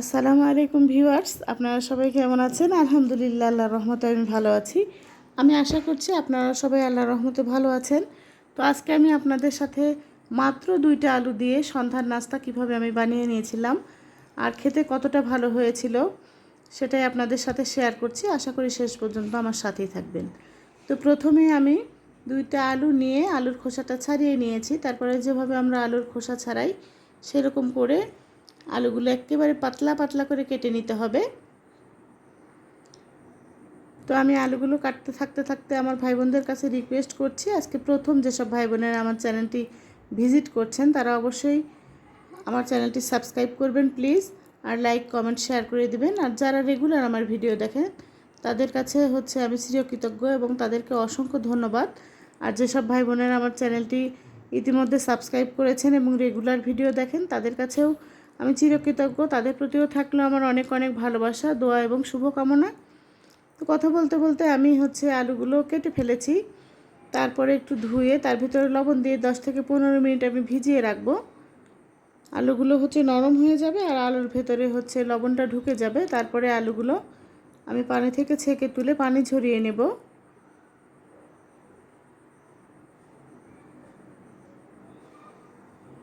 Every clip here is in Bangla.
আসসালামু আলাইকুম ভিউয়ার্স, আপনারা সবাই কেমন আছেন? আলহামদুলিল্লাহ, আল্লাহর রহমতে আমি ভালো আছি। আমি আশা করছি আপনারা সবাই আল্লাহর রহমতে ভালো আছেন। তো আজকে আমি আপনাদের সাথে মাত্র দুইটা আলু দিয়ে সন্ধ্যার নাস্তা কীভাবে আমি বানিয়ে নিয়েছিলাম আর খেতে কতটা ভালো হয়েছিল সেটাই আপনাদের সাথে শেয়ার করছি। আশা করি শেষ পর্যন্ত আমার সাথেই থাকবেন। তো প্রথমে আমি দুইটা আলু নিয়ে আলুর খোসাটা ছাড়িয়ে নিয়েছি। তারপরে যেভাবে আমরা আলুর খোসা ছাড়াই সেরকম করে আলুগুলো একেবারে পাতলা পাতলা করে কেটে নিতে হবে। তো আমি আলুগুলো কাটতে থাকতে থাকতে আমার ভাই বোনদের কাছে রিকোয়েস্ট করছি, আজকে প্রথম যেসব ভাই বোনেরা আমার চ্যানেলটি ভিজিট করছেন, তারা অবশ্যই আমার চ্যানেলটি সাবস্ক্রাইব করবেন প্লিজ আর লাইক কমেন্ট শেয়ার করে দিবেন। আর যারা রেগুলার আমার ভিডিও দেখেন, তাদের কাছে হচ্ছে আমি চিরকৃতজ্ঞ এবং তাদেরকে অসংখ্য ধন্যবাদ। আর যেসব ভাই বোনেরা আমার চ্যানেলটি ইতিমধ্যে সাবস্ক্রাইব করেছেন এবং রেগুলার ভিডিও দেখেন, তাদের কাছেও আমি চিরকৃতজ্ঞ, তাদের প্রতিও থাকল আমার অনেক অনেক ভালোবাসা, দোয়া এবং শুভকামনা। তো কথা বলতে বলতে আমি হচ্ছে আলুগুলো কেটে ফেলেছি। তারপরে একটু ধুয়ে তার ভিতরে লবণ দিয়ে দশ থেকে পনেরো মিনিট আমি ভিজিয়ে রাখব। আলুগুলো হচ্ছে নরম হয়ে যাবে আর আলুর ভেতরে হচ্ছে লবণটা ঢুকে যাবে। তারপরে আলুগুলো আমি পানি থেকে ছেঁকে তুলে পানি ঝরিয়ে নেব।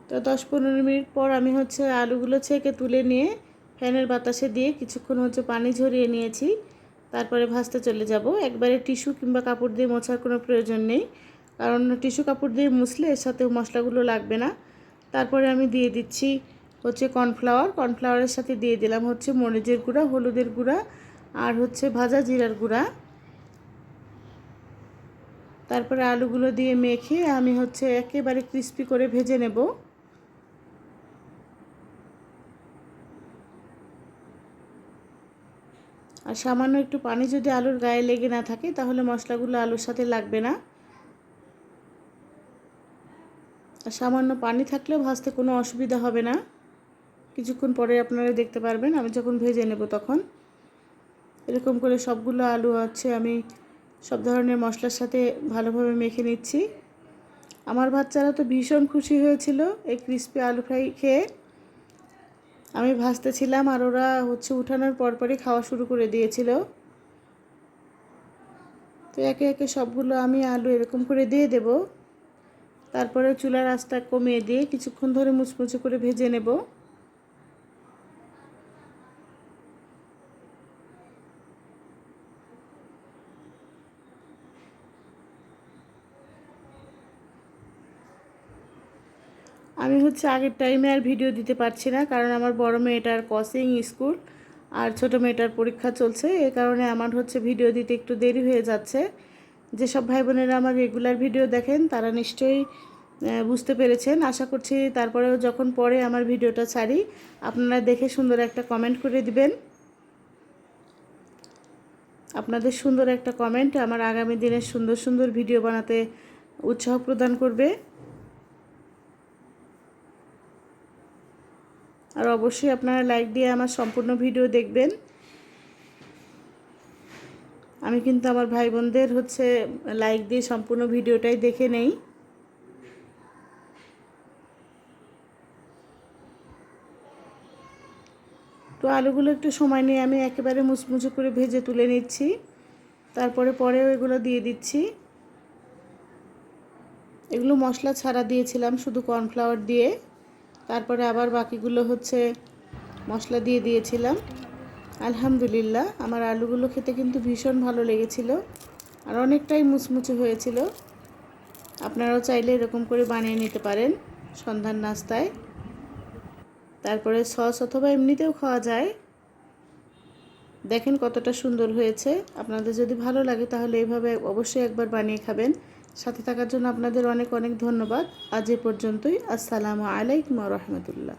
তো দশ পনেরো মিনিট পর আমি হচ্ছে আলুগুলো ছেঁকে তুলে নিয়ে ফ্যানের বাতাসে দিয়ে কিছুক্ষণ হচ্ছে পানি ঝরিয়ে নিয়েছি। তারপরে ভাজতে চলে যাব। একবারে টিস্যু কিংবা কাপড় দিয়ে মোছার কোনো প্রয়োজন নেই। কারণ টিস্যু কাপড় দিয়ে মুছলে এর সাথে মশলাগুলো লাগবে না। তারপরে আমি দিয়ে দিচ্ছি হচ্ছে কর্নফ্লাওয়ার। কর্নফ্লাওয়ারের সাথে দিয়ে দিলাম হচ্ছে মরিচের গুঁড়া, হলুদের গুঁড়া আর হচ্ছে ভাজা জিরার গুঁড়া। তারপরে আলুগুলো দিয়ে মেখে আমি হচ্ছে একেবারে ক্রিস্পি করে ভেজে নেব। আর সামান্য একটু পানি যদি আলুর গায়ে লেগে না থাকে, তাহলে মশলাগুলো আলুর সাথে লাগবে না। আর সামান্য পানি থাকলেও ভাজতে কোনো অসুবিধা হবে না। কিছুক্ষণ পরে আপনারা দেখতে পারবেন, আমি যখন ভেজে নেব তখন। এরকম করে সবগুলো আলু আছে আমি সব ধরনের মশলার সাথে ভালোভাবে মেখে নিচ্ছি। আমার বাচ্চারা তো ভীষণ খুশি হয়েছিল এই ক্রিস্পি আলু ফ্রাই খেয়ে। আমি ভাজতেছিলাম আর ওরা হচ্ছে উঠানোর পরপরই খাওয়া শুরু করে দিয়েছিল। তো একে একে সবগুলো আমি আলু এরকম করে দিয়ে দেব। তারপরে চুলার আঁচটা কমিয়ে দিয়ে কিছুক্ষণ ধরে মুচমুচে করে ভেজে নেব। আমি হচ্ছে আগের টাইমে আর ভিডিও দিতে পারছি না, কারণ আমার বড় মেয়েটার কসিং স্কুল আর ছোট মেয়েটার পরীক্ষা চলছে। এই কারণে আমার হচ্ছে ভিডিও দিতে একটু দেরি হয়ে যাচ্ছে। যেসব ভাই বোনেরা আমার রেগুলার ভিডিও দেখেন, তারা নিশ্চয়ই বুঝতে পেরেছেন। আশা করছি তারপরেও যখন পরে আমার ভিডিওটা ছাড়ি, আপনারা দেখে সুন্দর একটা কমেন্ট করে দিবেন। আপনাদের সুন্দর একটা কমেন্ট আমার আগামী দিনের সুন্দর সুন্দর ভিডিও বানাতে উৎসাহ প্রদান করবে। আর অবশ্যই আপনারা লাইক দিয়ে আমার সম্পূর্ণ ভিডিও দেখবেন। আমি কিন্তু আমার ভাই বোনদের হচ্ছে লাইক দিয়ে সম্পূর্ণ ভিডিওটাই দেখে নেই। তো আলুগুলো একটু সময় নিয়ে আমি একেবারে মুচমুচে করে ভেজে তুলে নিচ্ছি। তারপরে পরেও এগুলো দিয়ে দিচ্ছি। এগুলো মশলা ছাড়া দিয়েছিলাম শুধু কর্নফ্লাওয়ার দিয়ে। তারপরে আবার বাকিগুলো হচ্ছে মশলা দিয়ে দিয়েছিলাম। আলহামদুলিল্লাহ, আমার আলুগুলো খেতে কিন্তু ভীষণ ভালো লেগেছিল আর অনেকটাই মুচমুচে হয়েছিল। আপনারাও চাইলে এরকম করে বানিয়ে নিতে পারেন সন্ধ্যার নাস্তায়। তারপরে সস অথবা এমনিতেও খাওয়া যায়। দেখেন কতটা সুন্দর হয়েছে। আপনাদের যদি ভালো লাগে তাহলে এইভাবে অবশ্যই একবার বানিয়ে খাবেন। সাথে থাকার জন্য আপনাদের অনেক অনেক ধন্যবাদ। আজ এ পর্যন্তই। আসসালামু আলাইকুম রহমতুল্লাহ।